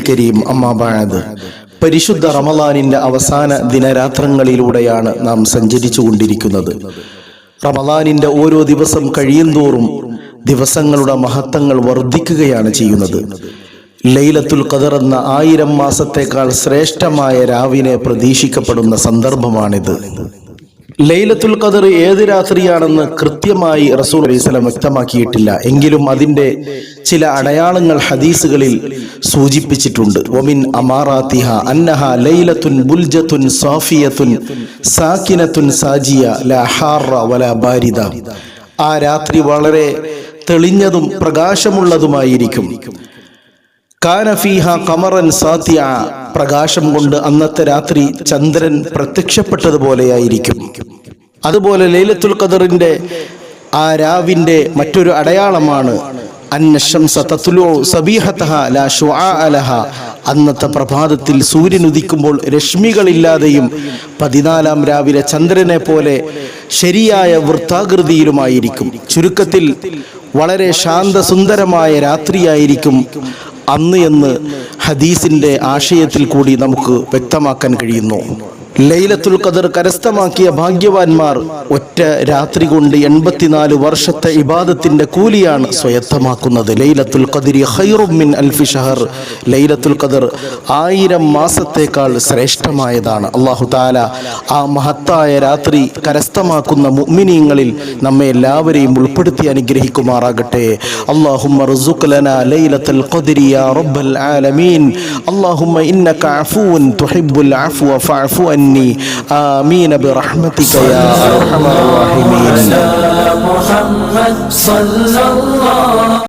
കരീം പരിശുദ്ധ റമലാനിന്റെ അവസാന ദിനരാത്രങ്ങളിലൂടെയാണ് നാം സഞ്ചരിച്ചു കൊണ്ടിരിക്കുന്നത് റമലാനിന്റെ ഓരോ ദിവസം കഴിയുന്തോറും ദിവസങ്ങളുടെ മഹത്വങ്ങൾ വർദ്ധിക്കുകയാണ് ചെയ്യുന്നത്. ലൈലത്തുൽ ഖദർ ആയിരം മാസത്തേക്കാൾ ശ്രേഷ്ഠമായ രാവിനെ പ്രതീക്ഷിക്കപ്പെടുന്ന സന്ദർഭമാണിത്. ലൈലത്തുൽ ഖദർ ഏത് രാത്രിയാണെന്ന് കൃത്യമായി റസൂൽ അലൈഹി സ്വലം വ്യക്തമാക്കിയിട്ടില്ല. എങ്കിലും അതിന്റെ ചില അടയാളങ്ങൾ ഹദീസുകളിൽ സൂചിപ്പിച്ചിട്ടുണ്ട്. ഒമിൻ അമാറാത്തിഹ അന്നഹ ലൈലത്തുൻ ബുൽജത്തുൻ സാഫിയത്തുൻ സാക്കിനത്തുൻ സാജിയ ലാ വല ബാരിദ. ആ രാത്രി വളരെ തെളിഞ്ഞതും പ്രകാശമുള്ളതുമായിരിക്കും. കാനഫീഹ കമറൻ സാത്യ പ്രകാശം കൊണ്ട് അന്നത്തെ രാത്രി ചന്ദ്രൻ പ്രത്യക്ഷപ്പെട്ടതുപോലെയായിരിക്കും. അതുപോലെ ലൈലത്തുൽ ഖദറിന്റെ ആ രാവിന്റെ മറ്റൊരു അടയാളമാണ് അന്നത്തെ പ്രഭാതത്തിൽ സൂര്യൻ ഉദിക്കുമ്പോൾ രശ്മികളില്ലാതെയും പതിനാലാം രാവിലെ ചന്ദ്രനെ പോലെ ശരിയായ വൃത്താകൃതിയിലുമായിരിക്കും. ചുരുക്കത്തിൽ വളരെ ശാന്തസുന്ദരമായ രാത്രിയായിരിക്കും അന്ന് എന്ന് ഹദീസിന്റെ ആശയത്തിൽ കൂടി നമുക്ക് വ്യക്തമാക്കാൻ കഴിയുന്നു. ലൈലത്തുൽ ഖദർ കരസ്ഥമാക്കിയ ഭാഗ്യവാന്മാർ ഒറ്റ രാത്രി കൊണ്ട് എൺപത്തിനാല് വർഷത്തെ ഇബാദത്തിന്റെ കൂലിയാണ് സ്വയത്തമാക്കുന്നത്. ലൈലത്തുൽ കദിരി ഹൈറുമിൻ മിൻ അൽഫി ഷഹർ. ലൈലത്തുൽ ഖദർ ആയിരം മാസത്തേക്കാൾ ശ്രേഷ്ഠമായതാണ്. അള്ളാഹു താല ആ മഹത്തായ രാത്രി കരസ്ഥമാക്കുന്ന മുഅ്മിനീങ്ങളിൽ നമ്മെ എല്ലാവരെയും ഉൾപ്പെടുത്തി അനുഗ്രഹിക്കുമാറാകട്ടെ. റബ്ബൽ ആലമീൻ. അള്ളാഹുമ്മ ഇന്നക അഫൂൻ തുഹിബ്ബുൽ അഫ്വ ഫഅഫു عني آمين برحمتك يا أرحم الراحمين محمد صلى الله